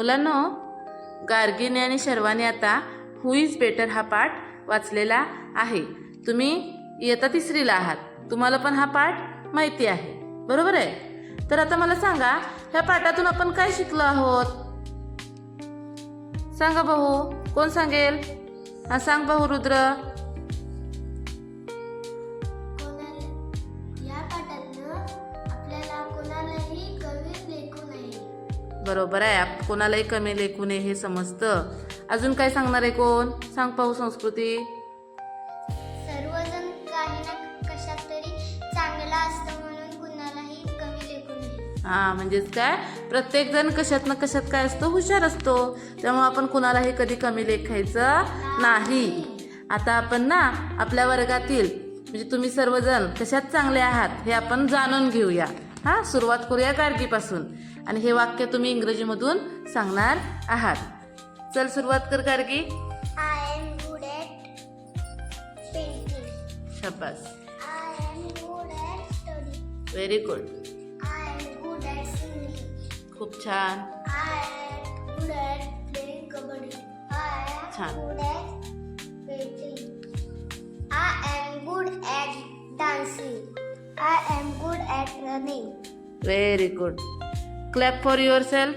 मुलांनो गार्गिनी आणि शर्वाने आता हु इज बेटर हा पाठ वाचलेला आहे. तुम्ही इयत्ता तिसरीला आहात. तुम्हाला पण हा पाठ माहिती आहे. बरोबर आहे? तर आता मला सांगा ह्या पाठातून आपण काय शिकलो आहोत? सांगा भाऊ कोण सांगेल? हा सांग भाऊ रुद्र. बरोबर आहे. आप- कोणालाही कमी लेखू नये हे समजतं. अजून काय सांगणार आहे कोण? सांग पाहू संस्कृती. सर्वजण काही ना कशात तरी चांगला असतं म्हणून कुणालाही कमी लेखू नये. हा म्हणजेच काय? प्रत्येक जण कशात ना कशात काय असतो हुशार असतो. त्यामुळे आपण कुणालाही कधी कमी लेखायचं नाही. आता आपण ना आपल्या वर्गातील म्हणजे तुम्ही सर्वजण कशात चांगले आहात हे आपण जाणून घेऊया. हा सुरुवात करूया गार्गीपासून. आणि हे वाक्य तुम्ही इंग्रजीमधून सांगणार आहात. चल सुरुवात कर Gargi. I am good at painting शब्बास I am good at study very good I am good at singing खूप छान. I am good at playing kabaddi I छान. Good at painting I am good at dancing I am good at running. Very good. Clap for yourself.